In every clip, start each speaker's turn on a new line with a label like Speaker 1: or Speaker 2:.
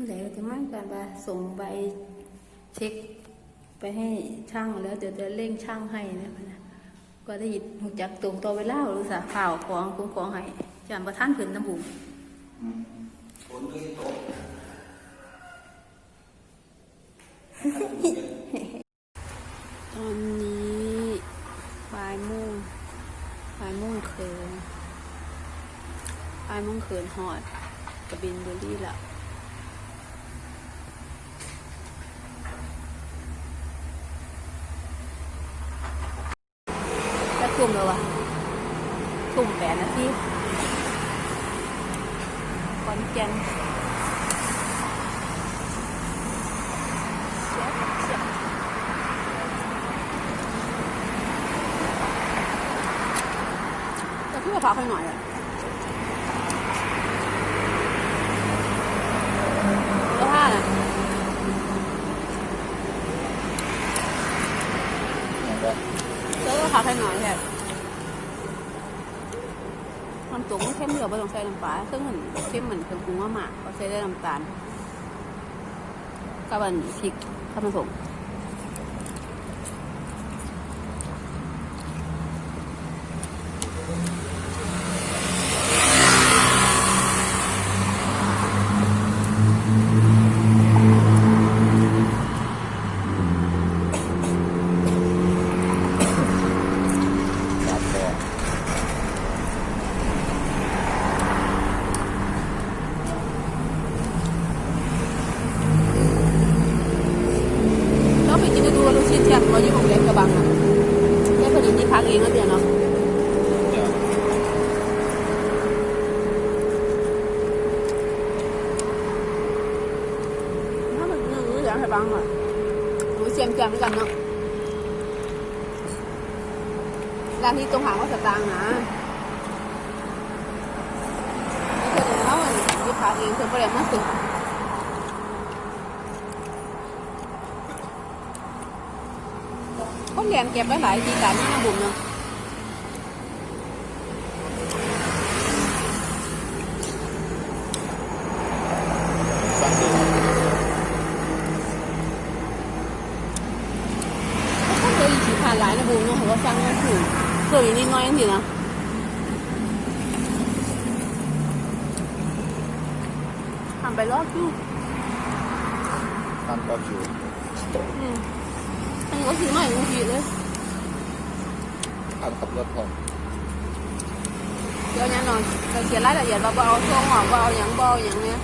Speaker 1: มื่อไหร่จะมั่นกันว่าส่งใบเช็คไปให้ช่างแล้วเดี๋ยวจะเร่งช่างให้นะพนะก็ได้ยินหูจักตรงต่อเวลาหรือสาข่าวของคุ้มครองให้จำประท่านผืนน้ำบุ๋ม
Speaker 2: ฝนก็ตก
Speaker 1: ตอนนี้บ่ายโมงบ่ายโมงเคินบ่ายโมงเคินหอดกระบินบุรีละ กลุ่มเลยวะตุ่มแปดนะพี่คอนแกนแต่พี่ก็พาค่อยหน่อยอะก็ห้าน่ะ
Speaker 2: อย่างก็
Speaker 1: แล้วก็พักไปหน่อยแค่น้ำตุ๋นเข้มเหลือไม่ต้องใส่น้ำปลาซึ่งมัน เข้มเหมือนเครื่องปรุงมากๆเขาใช้ได้น้ำตาลกับอันพริกข้าวผสม
Speaker 2: ปาดคอ
Speaker 1: แล้วไปกินดูลูกชิ้นแช่เราอยู่โรงแรมกระบังอะแค่พอดีที่พักเองก็เดียวเนาะ
Speaker 2: เดี๋ยว
Speaker 1: ถ้ามันนึ่งหรืออย่างไรบ้างอะหนูเชียมแจมด้วยกันเนาะร้ารที่ตรงหางว่าสตางค์นะไม่เคยเนี่ยเขาที่พักเองเธอไปเรียนมาสึกคนเรียนเก็บไว้หลายทีการนี่นะบุ๋มเนาะ
Speaker 2: สั่งดู
Speaker 1: ก็เคยขี่ผ่านหลายนะบุ๋มเนาะเขาก็สร้างมาถึงเคยนิดน้อยสินะ ทำไปรอบคิว
Speaker 2: ทำก็คิว
Speaker 1: อืมอันนี้ก็ซื้อมาอย่างนี้เลย
Speaker 2: ทำกับรถผม
Speaker 1: เดี๋ยวนี้นอนเราเขียนรายละเอียดว่าบ่เอาช่วงหอมว่าเอาอย่างบ่เอาอย่างเนี้ย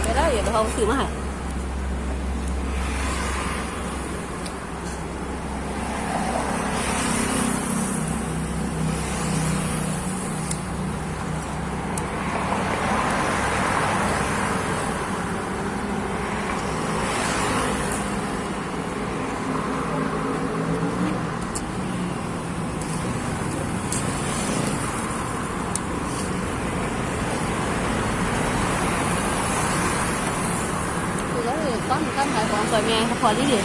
Speaker 1: เขียนรายละเอียดเขาซื้อมาให้ คือแล้วเลยต้นต้นขายของ สวยแม่เขาพอดีดิ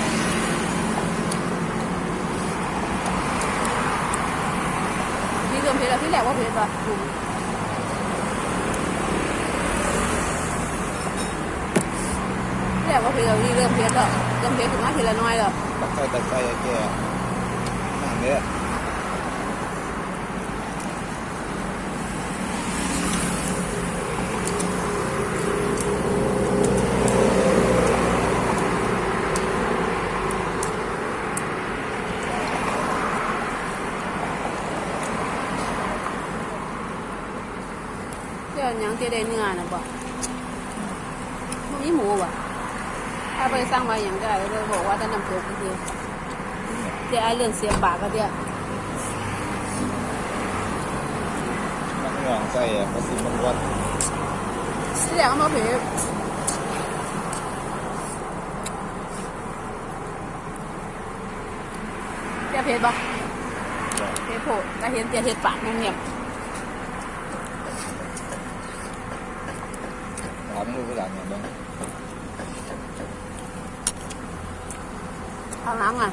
Speaker 1: นี่รวมเพชรที่แหลกว่าเพชรป่ะพี่แหลกว่าเพชรเรานี่เริ่มเพชรแล้วเริ่มเพชรถึงมาทีละน้อยแล้ว
Speaker 2: ตะไคร้ตะไคร้แก่นั่นเนี่ย
Speaker 1: เที่ยวยังเที่ยวได้เนื้อนะบ่มันมีหมูบ่ถ้าไปสร้างไว้อย่างได้เลยบอกว่าจะนำตัวก็คือเดี๋ยวไอ้เรื่องเสียปากก็เดี๋ยว
Speaker 2: นักห่วงใส่อะภาษีมันวัด
Speaker 1: ที่แรกเอามาเผยเตียเพชรบ่เพชรโผล่ก็เห็นเตียเพชรปากเงียบ
Speaker 2: luôn cái đàn này Ngon lắm à.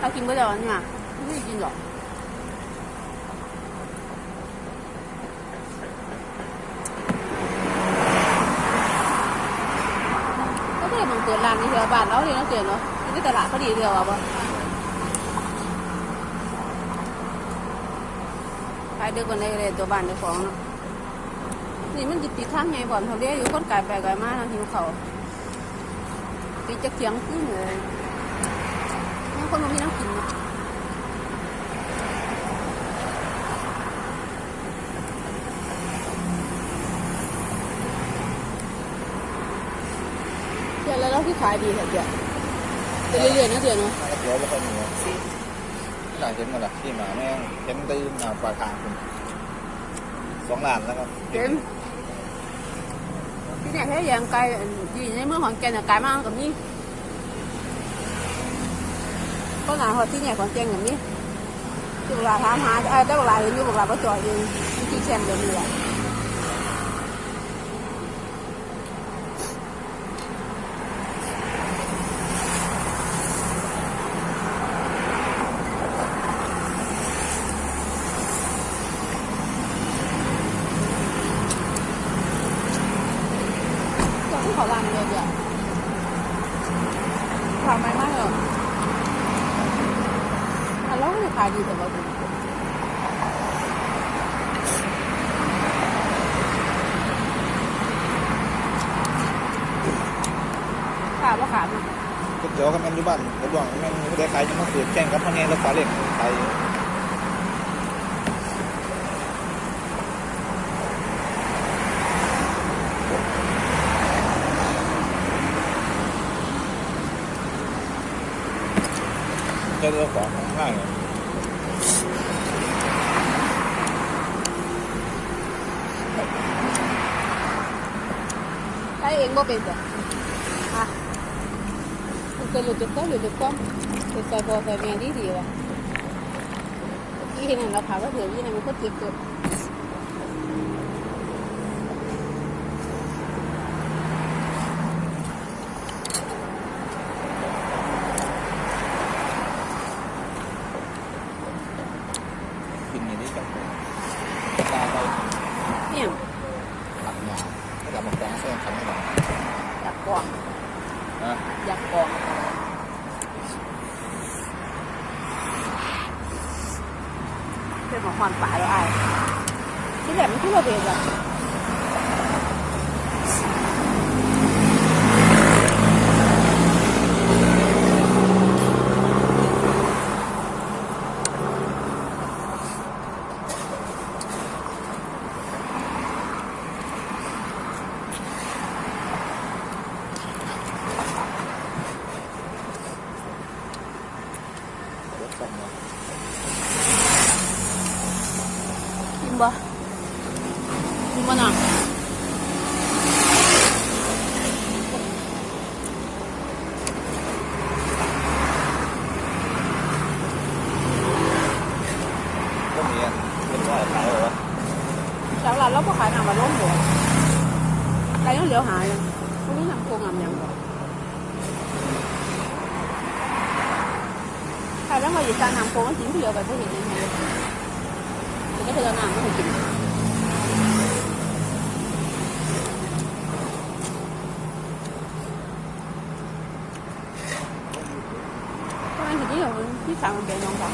Speaker 2: Tao kiếm bữa giờ nhưng mà Không
Speaker 1: biết gì rồi. Có thể bằng tiền làm thì hiểu bạn đó thì nó chuyển rồi Cái tài lạ có gì hiểu à bọn phải đưa con này để tôi bàn để phóng nó นเปิดร้านนี่เดียวบ้านเราเลยเนาะเสียเนาะอยู่ในตลาดพอดีเดียวอะบ่ขายเดือกวันไหนเลยตัวบ้านเจ้าของเนาะนี่มันจิติดทางไงบ่อนเขาเรียกอยู่คนไก่ไปไก่มาเนาะหิวเขาวตีจะเสียงขึ้นเลยนี่คนมันมีน้ำกินเนาะเดี๋ยวแล้วเราที่ขายดีค่ะเดี๋ยวไปเรื่อยๆนะเดี๋ยวเนาะ
Speaker 2: มาแล้วเดี๋ยวบ่ค่อยมีอะหลังเห็นมาละที่หมาแม่งเห็นตีนหนาปลาทางคุณสองล้านแล้วครับ
Speaker 1: เต็ม ที่เนี่ยแค่ยังไกลอยู่ในเมืองขอนแกนน่ะไกลมากกับนี่ก็หนาหอที่เนี่ยขอนแกนกับนี่ที่เวลาถามหาเออได้เวลาเห็นอยู่เวลาก็จอดอยู่ที่แชมป์เดียวนี่แหละจอดที่เขาลานเลยเดี๋ยวขายไม่มากเลยอะแล้วก็จะขายดีแต่ว่าดู ขาดว่าขาดนะ
Speaker 2: ก็แม่นอยู่บ้านกระดวงแม่นได้ขายยังมาเกิดแข่งกับพ่อแง่แล้วฟ้าเหล็กขายเจ้าเรื่องของข้างๆเนี่ย
Speaker 1: ใช้เองบ่เป็นจ้ะ มันเคยหลุดจุดก็หลุดจุดก้อมเป็นซอยพอซอยแม่ดีดีว่ะที่เห็นเราขายว่าเดี๋ยวนี้นะมันก็เจ็บตัว
Speaker 2: กินอย่างนี้กับตาไป
Speaker 1: เนี่ย
Speaker 2: หลังยาวถ้าหลับมาฟองแซ่บทำให้หลัง
Speaker 1: อยากกอง
Speaker 2: นะ
Speaker 1: อยากกองเป็นของความ ป่าแล้วไอ้ที่แหลมมันคือว่าเป็นอะ
Speaker 2: รถสั่งมา
Speaker 1: กินบ่กินบ่น่ะ
Speaker 2: ก็มีอะเป็นว่าขายเหรอ
Speaker 1: จากร้านเราก็ขายน้ กนี้ทำโครงงามยังบ่ใครแล้วมาอยู่การทำโครงก็จริงเดียวกันก็เห็นยังไงแต่ก็เธอน้ำมาให้กินเราะฉะนั้นทีนี้เราที่สั่งมันเป็นน้องสาว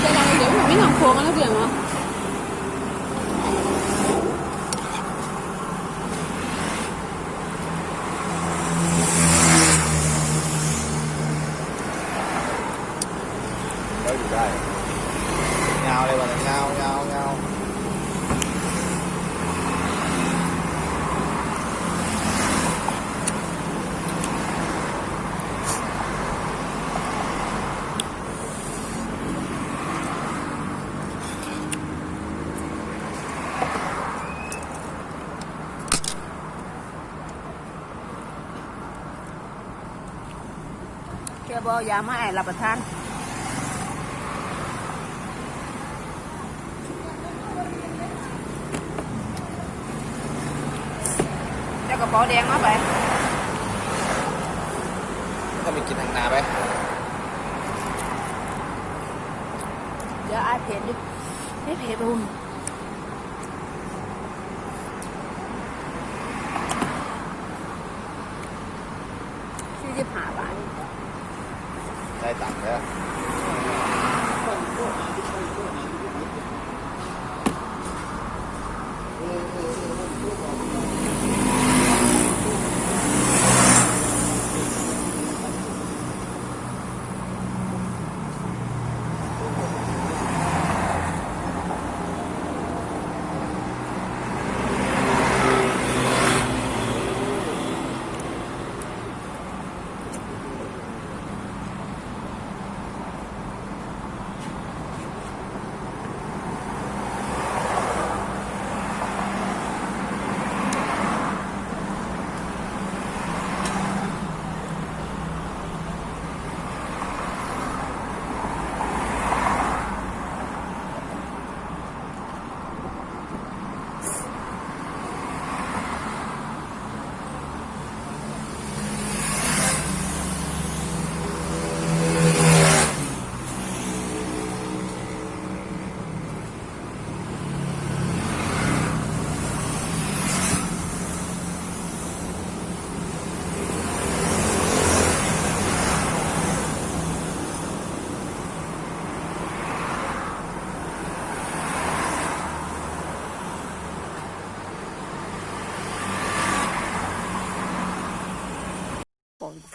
Speaker 1: แต่เราเดี๋ยวมันไม่ทำโครงกันแล้วเปลี่ยนเนาะ
Speaker 2: แล้วอยู่ได้เงาเลยวันเงาเงาเงา
Speaker 1: เชื่อบ่ยามาไอ้รับประทานเจ้ากระเป๋าแดงมาไป
Speaker 2: ก็มีกินทางนาไป
Speaker 1: เดี๋ยวไอ้เพจดิไอ้เพจบุ้ม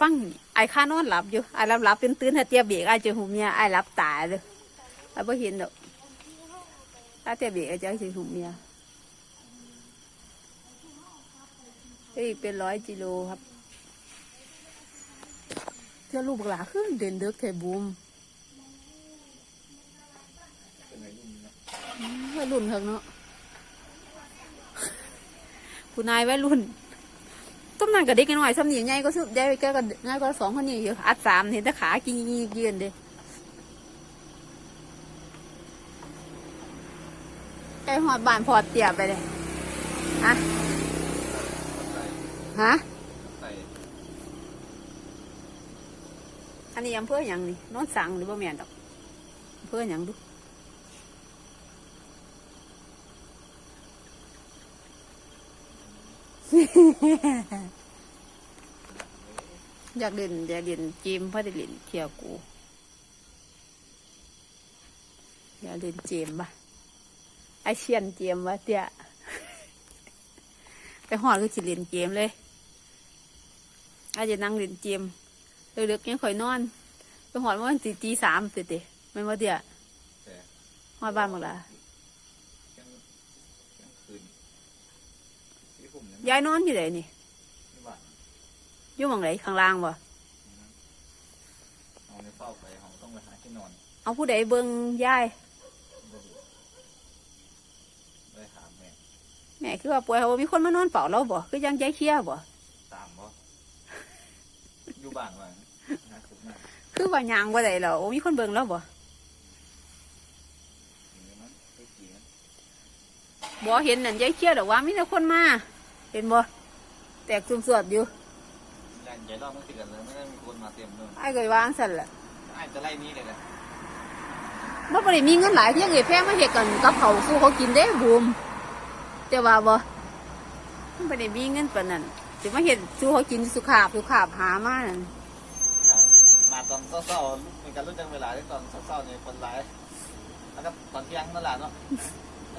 Speaker 1: ฟังไอ้ข้านอนหลับอยู่ไอ้รับหลับเป็นตื่นถ้าเตียเบรกไอ้เจอหูเมียไอ้รับตายเลยไอ้บ่เห็นดอกถ้าเตียเบรกไอ้เจอหูเมียอีกเป็นร้อยกิโลครับเจ้าลูกหลาขึ้นเดินเด็กเทบูม
Speaker 2: วัยรุ่นเนา
Speaker 1: รุ่นเถอะเนาะคุณนายวัยรุ่น ต้มนั่นกับเด็กน้อยซ้ำนี่ใหญ่ก็สุดใหญ่ก็กับง่ายก็สองคนนี้อยู่อัดสามเห็นแต่ขากินยีกยืนเด้ไก่หอดบานพอดเตียไปเลยฮะฮะอันนี้อำเภออย่างนี่โนนสังหรือบ่แม่นดอกอำเภออย่างดู อยากเล่นอยากเล่นเกมเพราะได้เล่นเที่ยวกู อยากเล่นเกมปะไอเชียนเกมวะเตี้ยไปหอดก็จะเล่นเกมเลย อาจจะนั่งเล่นเกมเลือกๆยังคอยนอน ไปหอดเมื่อวันตีตีสามเตะๆไม่นว่าเตี้ย
Speaker 2: แต่
Speaker 1: หอดบ้านหมดละ
Speaker 2: ยังยังคืนที่ผมเนี่ ย
Speaker 1: ยายนอนอยู่ไหนนี่
Speaker 2: ไม่บ้าน
Speaker 1: อยู่หมองไหนข้างล่างบ่
Speaker 2: เอาในเฝ้าไปเขาต้องไปหาที่นอน
Speaker 1: เอาผู้ใดเบิ่งยาย
Speaker 2: บ่รู้เลยถามแม่
Speaker 1: แม่คือว่าป่วยเขาบ่มีคนมานอนเฝ้าเราบ่คือยังยายเคลียร์บ่
Speaker 2: ตามบ่อยู่บ้านว่าหาคุกหน้า
Speaker 1: คือว่าหยางบ่ได้แล้วโอ้มีคนเบิ่งแล้วบ่
Speaker 2: อย่างนี้มั้งไปกี่นะ
Speaker 1: บ่เห็นนั่นยายเคลียร์ดอกว่ามีแต่คนมา เห็นบ่แตกซุ่มสวดอยู่
Speaker 2: ยันใจรอบไม่ติดกันเลยไม่ได้มีคนมาเต็มเลย
Speaker 1: ไอ้ก็วางสั่นล่ะ
Speaker 2: อาจจะไล่นี้เลยแหละ
Speaker 1: บ่บ่ได้มีเงินหลายเที่ยงเอ้แพงมาเฮ็ดกันกับเขาวสู้เขากินเด้บูมแต่ว่าบ่มันบ่ได้มีเงินปานนั้นสิมาเฮ็ดสู้เขากินสุขาบสุขาบหามานั่น
Speaker 2: น่ะมาตอนเศร้าๆมีการรู้จักเวลาที่ตอนเศร้าๆเนี่ยคนร้ายแล้วก็ตอนเที่ยงนั่นแหละเนาะ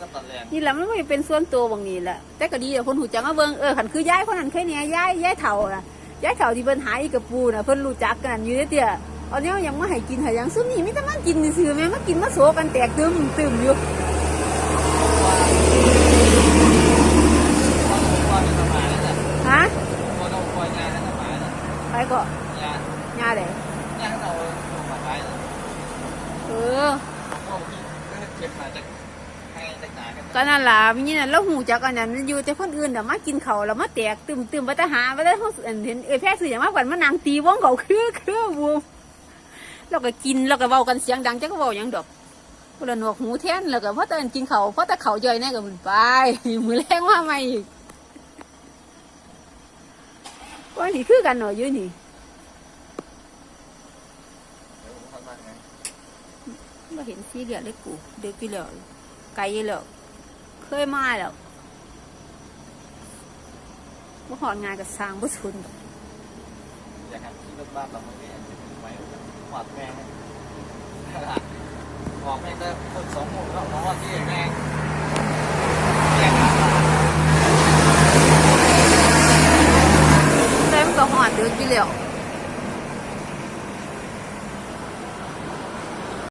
Speaker 2: แล้วก็ตอนแรง
Speaker 1: นี่แหละมันบ่ได้เป็นส่วนตัวบางนี้แหละแต่ก็ดีแหละคนหูจักมาเบิ่งเออคันคือยายคนนั้นแค่เนี้ยยายยายเฒ่าน่ะยายเฒ่าที่เพิ่นหายอีกระปูน่ะเพิ่นรู้จักกันอยู่เด้อเตี้ยเอาแนวยังมาให้กินให้หยังซุมนี่มีแต่มันกินซื่อๆแม่มากินมาโซกันแตกตึมตึมอยู่
Speaker 2: ว่าจะสบายแล้วเนี่ย
Speaker 1: ฮะ
Speaker 2: ว่าต้องคอยงานแล้วสบายแล้ว
Speaker 1: ไปก็
Speaker 2: งาน
Speaker 1: ยาได
Speaker 2: งานเราลงมาไปแล้ว
Speaker 1: เออ
Speaker 2: ก็มีก็เก็บมาจากให้จา กไหนกัน
Speaker 1: ก็นั่นล่ะมีนั่นแล้วหูจักอันนั้นมันอยู่แต่คนอื่นน่ะมากินเขาวแล้วมาแตกตึมตึมบ่ได้หาบ่ได้เฮาเห็นเอ้ยแพ้ซื้อหยังมาก่อนมานางตีวงเขาคือคือบูมแล้วก็กินแล้วก็เว้ากันเสียงดังจักก็เว้าหยังดอกคนละหนวกหูแทนแล้วก็พอตอนกินเขาวพอแต่เขาวย่อยแน่ก็มันไปมือแรงว่าไม่อีกว่านี่คือกันหน่อยอยู่นี่
Speaker 2: เดี๋ยวผมทำบ้านไง
Speaker 1: มาเห็นสีเหลืองเลยกูเด็กกี่เหลือง ไกลเลยเคยมาแล้วบ่หอดงานกับสร้างบ่ชุน
Speaker 2: ยากใหที่บ้านเราไม่ได้หอดแม่หอดแม่ก็คนสองหมู่แล้วเพราะว่าที่แม่เต็
Speaker 1: มก็หอดเดือดกี่เหลียว